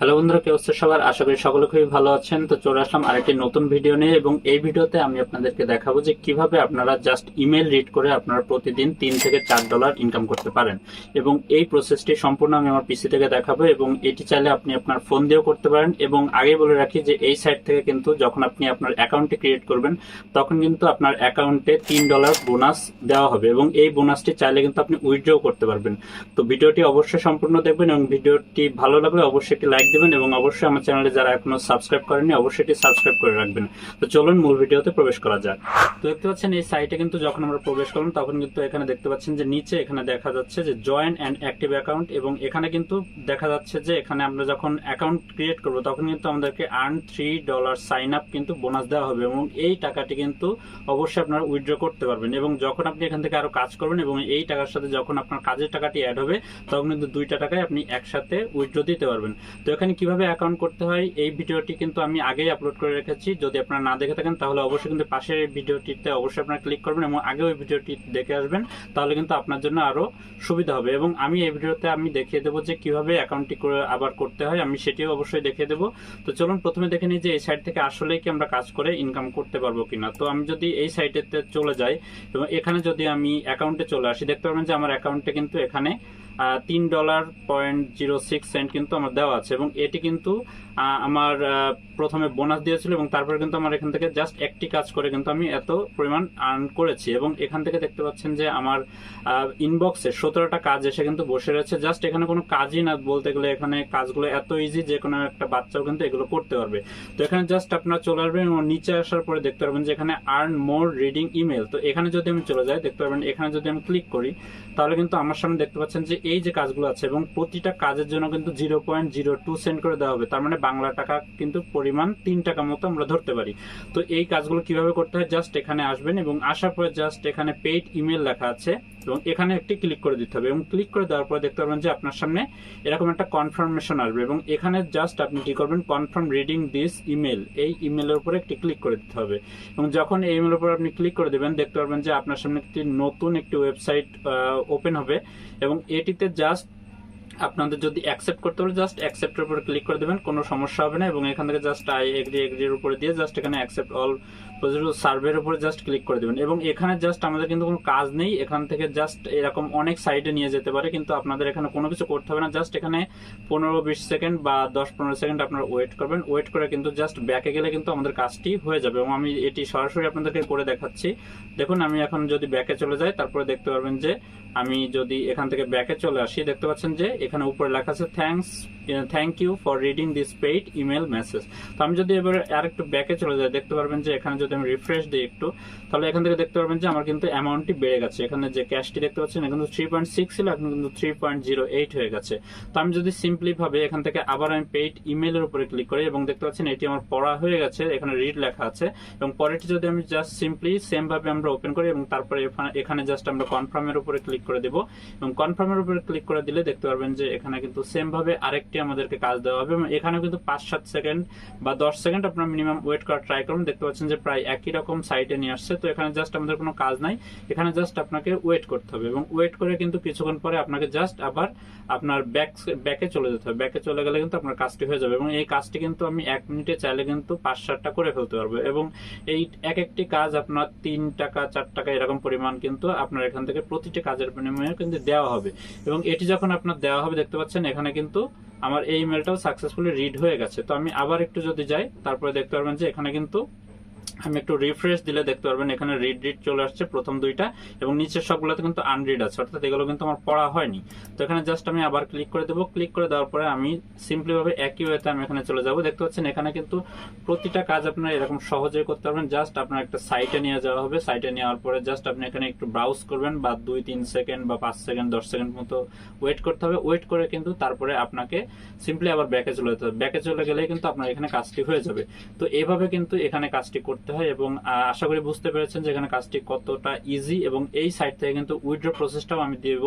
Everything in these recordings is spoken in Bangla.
হ্যালো বন্ধুরা, কে হচ্ছে সবার? আশা করি সকলে খুবই ভালো আছেন। তো চলে আসলাম আরেকটি নতুন ভিডিও নিয়ে এবং এই ভিডিওতে আমি আপনাদেরকে দেখাবো যে কীভাবে আপনারা জাস্ট ইমেল রিড করে আপনারা প্রতিদিন তিন থেকে চার ডলার ইনকাম করতে পারেন। এবং এই প্রসেসটি সম্পূর্ণ আমি আমার পিসি থেকে দেখাবো এবং এটি চাইলে আপনি আপনার ফোন দিয়েও করতে পারেন। এবং আগে বলে রাখি যে এই সাইট থেকে কিন্তু যখন আপনি আপনার অ্যাকাউন্টটি ক্রিয়েট করবেন, তখন কিন্তু আপনার অ্যাকাউন্টে তিন ডলার বোনাস দেওয়া হবে এবং এই বোনাসটি চাইলে কিন্তু আপনি উইথড্রও করতে পারবেন। তো ভিডিওটি অবশ্যই সম্পূর্ণ দেখবেন এবং ভিডিওটি ভালো লাগলে অবশ্যই একটি লাইক দেবেন এবং অবশ্যই আমার চ্যানেলে যারা এখনও সাবস্ক্রাইব করেননি, অবশ্যই এটি সাবস্ক্রাইব করে রাখবেন। তো চলুন মূল ভিডিওতে প্রবেশ করা যাক। তো দেখতে পাচ্ছেন এই সাইটে কিন্তু যখন আমরা প্রবেশ করলাম, তখন কিন্তু এখানে দেখতে পাচ্ছেন যে নিচে এখানে দেখা যাচ্ছে যে জয়েন অ্যান্ড অ্যাক্টিভ অ্যাকাউন্ট এবং এখানে কিন্তু দেখা যাচ্ছে যে এখানে আমরা যখন অ্যাকাউন্ট ক্রিয়েট করব, তখন কিন্তু আমাদেরকে earn three dollar sign up কিন্তু বোনাস দেওয়া হবে এবং এই টাকাটি কিন্তু অবশ্যই আপনারা উইথড্র করতে পারবেন এবং যখন আপনি এখান থেকে আরও কাজ করবেন এবং এই টাকার সাথে যখন আপনার কাজের টাকাটি অ্যাড হবে, তখন কিন্তু দুইটা টাকায় আপনি একসাথে উইথড্র দিতে পারবেন। তো এখানে কীভাবে অ্যাকাউন্ট করতে হয়, এই ভিডিওটি কিন্তু আমি আগেই আপলোড করে রেখেছি। যদি আপনারা না দেখে থাকেন, তাহলে অবশ্যই কিন্তু পাশের ভিডিওটিতে অবশ্যই আপনারা ক্লিক করবেন এবং আগে ওই ভিডিওটি দেখে আসবেন, তাহলে কিন্তু আপনার জন্য আরও সুবিধা হবে। এবং আমি এই ভিডিওতে আমি দেখিয়ে দেবো যে কীভাবে অ্যাকাউন্টটি করে আবার করতে হয়, আমি সেটিও অবশ্যই দেখিয়ে দেবো। তো চলুন প্রথমে দেখে নিই যে এই সাইট থেকে আসলেই কি আমরা কাজ করে ইনকাম করতে পারব কিনা। তো আমি যদি এই সাইটেতে চলে যাই এবং এখানে যদি আমি অ্যাকাউন্টে চলে আসি, দেখতে পারবেন যে আমার অ্যাকাউন্টে কিন্তু এখানে তিন dollar point zero six cent কিন্তু আমার দেওয়া আছে এবং এটি কিন্তু আমার প্রথমে বোনাস দিয়েছিল এবং তারপরে কিন্তু আমার এখান থেকে জাস্ট একটি কাজ করে কিন্তু আমি এত পরিমাণ আর্ন করেছি এবং এখান থেকে দেখতে পাচ্ছেন যে আমার ইনবক্সে সতেরোটা কাজ এসে কিন্তু বসে রয়েছে। জাস্ট এখানে কোনো কাজই না বলতে গেলে এখানে কাজগুলো এত ইজি যে কোনো একটা বাচ্চাও কিন্তু এগুলো করতে পারবে। তো এখানে জাস্ট আপনারা চলে আসবেন এবং নিচে আসার পরে দেখতে পারবেন যে এখানে আর্ন মোর রিডিং ইমেল তো এখানে যদি আমি চলে যাই, দেখতে পারবেন এখানে যদি আমি ক্লিক করি, তাহলে কিন্তু আমার সামনে দেখতে পাচ্ছেন যে এই যে কাজগুলো আছে এবং প্রতিটা কাজের জন্য কিন্তু zero point zero two cent করে দেওয়া হবে। তার মানে বাংলা টাকা কিন্তু পরিমাণ তিন টাকা মতো আমরা ধরতে পারি। তো এই কাজগুলো কীভাবে করতে হয়? জাস্ট এখানে আসবেন এবং আসার পরে জাস্ট এখানে পেইড ইমেল লেখা আছে এবং এখানে একটি ক্লিক করে দিতে হবে এবং ক্লিক করে দেওয়ার পরে দেখতে পারবেন যে আপনার সামনে এরকম একটা কনফার্মেশন আসবে এবং এখানে জাস্ট আপনি কি করবেন? কনফার্ম রিডিং দিস ইমেল এই ইমেলের উপরে একটি ক্লিক করে দিতে হবে এবং যখন এই ইমেলের উপর আপনি ক্লিক করে দেবেন, দেখতে পারবেন যে আপনার সামনে একটি নতুন একটি ওয়েবসাইট ওপেন হবে এবং এটিতে জাস্ট আপনাদের যদি অ্যাকসেপ্ট করতে হলে জাস্ট অ্যাকসেপ্টের উপরে ক্লিক করে দেবেন, কোনো সমস্যা হবে না এবং এখান থেকে জাস্ট আই এগ্রি এগ্রির উপরে দিয়ে জাস্ট এখানে অ্যাকসেপ্ট অল সার্ভের উপরে জাস্ট ক্লিক করে দেবেন। এবং এখানে জাস্ট আমাদের কিন্তু কোনো কাজ নেই, এখান থেকে জাস্ট এরকম অনেক সাইডে নিয়ে যেতে পারে, কিন্তু আপনাদের এখানে কোনো কিছু করতে হবে না জাস্ট এখানে পনেরো বিশ সেকেন্ড বা দশ পনেরো সেকেন্ড আপনারা ওয়েট করবেন ওয়েট করে কিন্তু জাস্ট ব্যাকে গেলে কিন্তু আমাদের কাজটি হয়ে যাবে। এবং আমি এটি সরাসরি আপনাদেরকে করে দেখাচ্ছি। দেখুন, আমি এখন যদি ব্যাকে চলে যাই, তারপরে দেখতে পারবেন যে আমি যদি এখান থেকে ব্যাকে চলে আসি, দেখতে পাচ্ছেন যে এখানে উপরে লেখা আছে thanks thank you for reading this paid email message তো আমি যদি এবার আর একটু ব্যাকে চলে যাই, দেখতে পারবেন যে এখানে যদি আমি রিফ্রেশ দিই একটু, তাহলে এখান থেকে দেখতে পারবেন যে আমার কিন্তু অ্যামাউন্টটি বেড়ে গেছে। এখানে যে ক্যাশটি দেখতে পাচ্ছেন এখানে থ্রি পয়েন্ট সিক্স ছিল, এখন কিন্তু থ্রি পয়েন্ট জিরো এইট হয়ে গেছে। তো আমি যদি সিম্পলি ভাবে এখান থেকে আবার আমি পেইড ইমেলের উপরে ক্লিক করি, এবং দেখতে পাচ্ছেন এটি আমার পড়া হয়ে গেছে, এখানে রিড লেখা আছে, এবং পরেরটি যদি আমি জাস্ট সিম্পলি সেম ভাবে আমরা ওপেন করি, এবং তারপরে এখানে জাস্ট আমরা কনফার্মের উপরে ক্লিক করে দেব, এবং কনফার্মের উপরে ক্লিক করে দিলে দেখতে পারবেন যে এখানে কিন্তু সেম ভাবে আরেকটি আমাদেরকে কাজ দেওয়া হবে এবং এখানে কিন্তু পাঁচ সাত সেকেন্ড বা দশ সেকেন্ড আপনার মিনিমাম ওয়েট করা ট্রাই করুন। দেখতে পাচ্ছেন যে প্রায় একই রকম সাইটে নিয়ে আসছে। তো এখানে জাস্ট আমাদের কোনো কাজ নাই। এখানে জাস্ট আপনাকে ওয়েট করতে হবে এবং ওয়েট করে কিন্তু কিছুক্ষণ পরে আপনাকে জাস্ট আবার আপনার ব্যাক ব্যাকে চলে যেতে হবে। ব্যাকে চলে গেলে কিন্তু আপনার কাজটি হয়ে যাবে এবং এই কাজটি কিন্তু আমি এক মিনিটে চাইলে কিন্তু পাঁচ সাতটা করে ফেলতে পারব এবং এই এক একটি কাজ আপনার তিন টাকা, চার টাকা এরকম পরিমাণ কিন্তু আপনার এখান থেকে প্রতিটি কাজের বিনিময়ে কিন্তু দেওয়া হবে এবং এটি যখন আপনার দেওয়া হবে, দেখতে পাচ্ছেন, এখানে কিন্তু আমার এই ইমেলটাও সাকসেসফুলি রিড হয়ে গেছে। তো আমি আবার একটু যদি যাই, তারপরে দেখতে পারবেন যে এখানে কিন্তু আমি একটু রিফ্রেশ দিলে দেখতে পারবেন, এখানে রিড রিড চলে আসছে প্রথম দুইটা, এবং নিচের সবগুলোতে কিন্তু আনরিড আছে, অর্থাৎ এগুলো কিন্তু আমার পড়া হয়নি। তো এখানে জাস্ট আমি আবার ক্লিক করে দেবো ক্লিক করে দেওয়ার পরে আমি সিম্পলিভাবে একই ওয়েতে আমি এখানে চলে যাব। দেখতে পাচ্ছেন এখানে কিন্তু প্রতিটা কাজ আপনারা এরকম সহজেই করতে পারবেন। জাস্ট আপনার একটা সাইটে নিয়ে যাওয়া হবে। সাইটে নেওয়ার পরে জাস্ট আপনি এখানে একটু ব্রাউজ করবেন, বা দুই, তিন সেকেন্ড বা পাঁচ সেকেন্ড দশ সেকেন্ড মতো ওয়েট করতে হবে। ওয়েট করে কিন্তু তারপরে আপনাকে সিম্পলি আবার ব্যাকে চলে যেতে হবে। ব্যাকে চলে গেলে কিন্তু আপনার এখানে কাজটি হয়ে যাবে। তো এভাবে কিন্তু এখানে কাজটি করতে করতে হয় এবং আশা করি বুঝতে পেরেছেন যে এখানে কাজটি কতটা ইজি এবং এই সাইট থেকে কিন্তু উইথড্র প্রসেসটাও আমি দেব।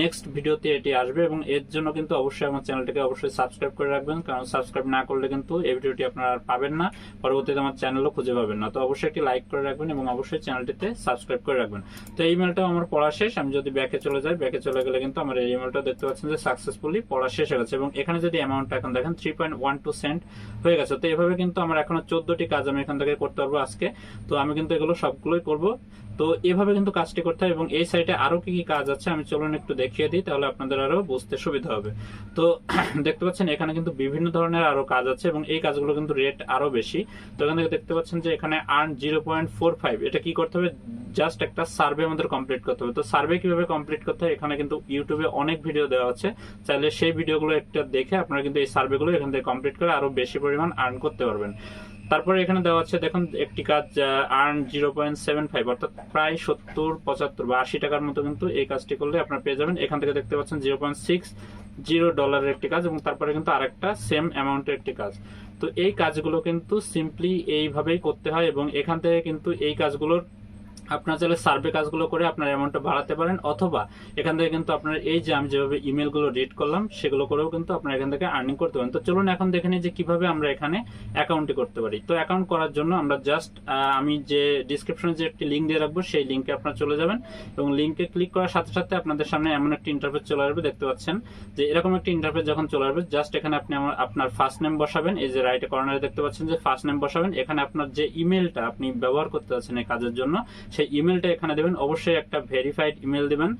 নেক্সট ভিডিওতে এটি আসবে এবং এর জন্য কিন্তু অবশ্যই আমার চ্যানেলটিকে অবশ্যই সাবস্ক্রাইব করে রাখবেন, কারণ সাবস্ক্রাইব না করলে কিন্তু এই ভিডিওটি আপনারা আর পাবেন না। পরবর্তীতে আমার চ্যানেলও খুঁজে পাবেন না। তো অবশ্যই একটি লাইক করে রাখবেন এবং অবশ্যই চ্যানেলটিতে সাবস্ক্রাইব করে রাখবেন। তো এই ইমেলটাও আমার পড়া শেষ। আমি যদি ব্যাকে চলে যাই ব্যাকে চলে গেলে কিন্তু আমার এই ইমেলটা দেখতে পাচ্ছেন যে সাকসেসফুলি পড়া শেষ হয়ে গেছে এবং এখানে যদি অ্যামাউন্টটা এখন দেখেন three point one two cent হয়ে গেছে। তো এভাবে কিন্তু আমার এখনও চোদ্দটি কাজ আমি এখান থেকে করতে পারব আজকে। তো আমি কিন্তু এগুলো সবগুলোই করব। তো এভাবে কিন্তু কাজটি করতে হয় এবং এই সাইটে আরও কি কি কাজ আছে আমি চলুন একটু দেখিয়ে দিই, তাহলে আপনাদের আরও বুঝতে সুবিধা হবে। তো দেখতে পাচ্ছেন এখানে কিন্তু বিভিন্ন ধরনের আরও কাজ আছে এবং এই কাজগুলো কিন্তু রেট আরও বেশি। তো এখান থেকে দেখতে পাচ্ছেন যে এখানে earn zero point four five এটা কি করতে হবে? জাস্ট একটা সার্ভে আমাদের কমপ্লিট করতে হবে। তো সার্ভে কীভাবে কমপ্লিট করতে হয়? এখানে কিন্তু ইউটিউবে অনেক ভিডিও দেওয়া আছে। চাইলে সেই ভিডিওগুলো একটা দেখে আপনারা কিন্তু এই সার্ভেগুলো এখান থেকে কমপ্লিট করে আরও বেশি পরিমাণ আর্ন করতে পারবেন। তারপরে এখানে দেওয়া আছে, দেখুন, একটি কাজ earn zero point seven five অর্থাৎ প্রায় সত্তর, পঁচাত্তর বা আশি টাকার মতো কিন্তু এই কাজটি করলে আপনারা পেয়ে যাবেন। এখান থেকে দেখতে পাচ্ছেন জিরো পয়েন্ট সিক্স জিরো ডলারের একটি কাজ এবং তারপরে কিন্তু আরেকটা সেম অ্যামাউন্টের একটি কাজ। তো এই কাজগুলো কিন্তু সিম্পলি এইভাবেই করতে হয় এবং এখান থেকে কিন্তু এই কাজগুলোর আপনার চাইলে সার্ভে কাজগুলো করে আপনার অ্যামাউন্টটা বাড়াতে পারেন, অথবা এখান থেকে কিন্তু আপনার এই যে আমি যেভাবে ইমেলগুলো রিড করলাম, সেগুলো করেও কিন্তু আপনার এখান থেকে আর্নিং করতে পারেন। তো চলুন এখন দেখে নিই যে কীভাবে আমরা এখানে অ্যাকাউন্টটি করতে পারি। তো অ্যাকাউন্ট করার জন্য আমরা জাস্ট আমি যে ডিসক্রিপশনে যে একটি লিঙ্ক দিয়ে রাখব, সেই লিঙ্কে আপনারা চলে যাবেন এবং লিঙ্কে ক্লিক করার সাথে সাথে আপনাদের সামনে এমন একটি ইন্টারফেস চলে আসবে, দেখতে পাচ্ছেন যে এরকম একটি ইন্টারফেস যখন চলে আসবে জাস্ট এখানে আপনি আমার, আপনার ফার্স্ট নেম বসাবেন, এই যে রাইটে কর্নারে দেখতে পাচ্ছেন যে ফার্স্ট নেম বসাবেন। এখানে আপনার যে ইমেলটা আপনি ব্যবহার করতে যাচ্ছেন এই কাজের জন্য সেই ইমেলটা এখানে দেবেন। অবশ্যই একটা ভেরিফাইড ইমেল দিবেন।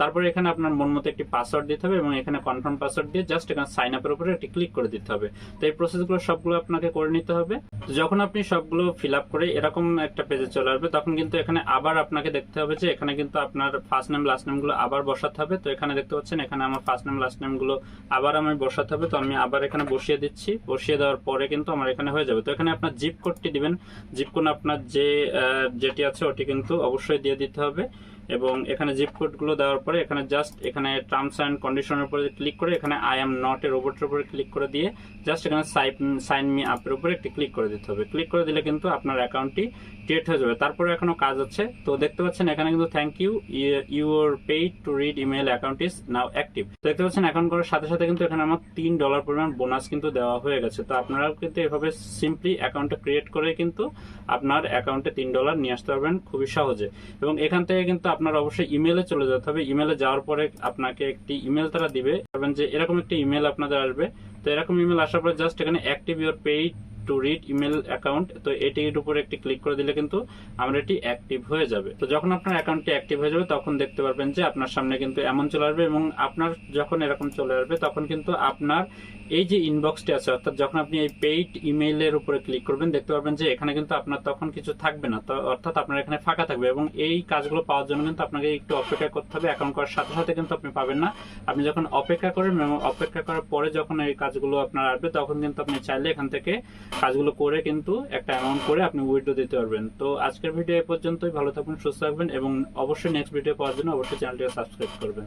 তারপরে এখানে আপনার মন মতো একটি পাসওয়ার্ড দিতে হবে এবং এখানে কনফার্ম পাসওয়ার্ড দিয়ে জাস্ট এখানে সাইন আপের উপরে একটি ক্লিক করে দিতে হবে। তো এই প্রসেসগুলো সবগুলো আপনাকে করে নিতে হবে। যখন আপনি সবগুলো ফিল আপ করে এরকম একটা পেজে চলে আসবে, তখন কিন্তু এখানে আবার আপনাকে দেখতে হবে যে এখানে কিন্তু আপনার ফার্স্ট নেম লাস্ট নেমগুলো আবার বসাতে হবে। তো এখানে দেখতে পাচ্ছেন, এখানে আমার ফার্স্ট নেম লাস্ট নেমগুলো আবার আমি বসাতে হবে। তো আমি আবার এখানে বসিয়ে দিচ্ছি। বসিয়ে দেওয়ার পরে কিন্তু আমার এখানে হয়ে যাবে। তো এখানে আপনার জিপ কোডটি দিবেন। জিপ কোড আপনার যে যেটি আছে ওটি কিন্তু অবশ্যই দিয়ে দিতে হবে। এবং এখানে জিপ কোডগুলো দেওয়ার পরে এখানে জাস্ট এখানে টার্মস অ্যান্ড কন্ডিশনের উপরে ক্লিক করে এখানে আই এম নট এর রোবটের উপরে ক্লিক করে দিয়ে জাস্ট এখানে সাইন মি আপের উপরে একটি ক্লিক করে দিতে হবে। ক্লিক করে দিলে কিন্তু আপনার অ্যাকাউন্টটি ক্রিয়েট হয়ে যাবে। তারপরে এখনও কাজ আছে। তো দেখতে পাচ্ছেন এখানে কিন্তু thank you your paid to read email account is now active দেখতে পাচ্ছেন অ্যাকাউন্ট করার সাথে সাথে কিন্তু এখানে আমার তিন ডলার পরিমাণ বোনাস কিন্তু দেওয়া হয়ে গেছে। তো আপনারাও কিন্তু এভাবে সিম্পলি অ্যাকাউন্টটা ক্রিয়েট করে কিন্তু আপনার অ্যাকাউন্টে তিন ডলার নিয়ে আসতে পারবেন খুবই সহজে। এবং এখান থেকে কিন্তু আপনার অবশ্যই ইমেলে চলে যেতে হবে। ইমেলে যাওয়ার পরে আপনাকে একটি ইমেল তারা দিবে। যে, এরকম একটি ইমেল আপনাদের আসবে। তো এরকম ইমেল আসার পরে জাস্ট এখানে active your paid to read email account তো এটির উপরে একটি ক্লিক করে দিলে কিন্তু আমার এটি অ্যাক্টিভ হয়ে যাবে। তো যখন আপনার অ্যাকাউন্টটি অ্যাক্টিভ হয়ে যাবে, তখন দেখতে পারবেন যে আপনার সামনে কিন্তু এমন চলে আসবে এবং আপনার যখন এরকম চলে আসবে, তখন কিন্তু আপনার এই যে ইনবক্সটি আছে, অর্থাৎ যখন আপনি এই পেইড ইমেইলের উপরে ক্লিক করবেন, দেখতে পারবেন যে এখানে কিন্তু আপনার তখন কিছু থাকবে না। তো অর্থাৎ আপনার এখানে ফাঁকা থাকবে এবং এই কাজগুলো পাওয়ার জন্য কিন্তু আপনাকে একটু অপেক্ষা করতে হবে। অ্যাকাউন্ট করার সাথে সাথে কিন্তু আপনি পাবেন না। আপনি যখন অপেক্ষা করেন এবং অপেক্ষা করার পরে যখন এই কাজগুলো আপনার আসবে, তখন কিন্তু আপনি চাইলে এখান থেকে কাজগুলো করে কিন্তু একটা অ্যামাউন্ট করে আপনি উইড্রো দিতে পারবেন। তো আজকের ভিডিও এ পর্যন্তই। ভালো থাকবেন, সুস্থ থাকবেন এবং অবশ্যই নেক্সট ভিডিও পাওয়ার জন্য অবশ্যই চ্যানেলটিকে সাবস্ক্রাইব করবেন।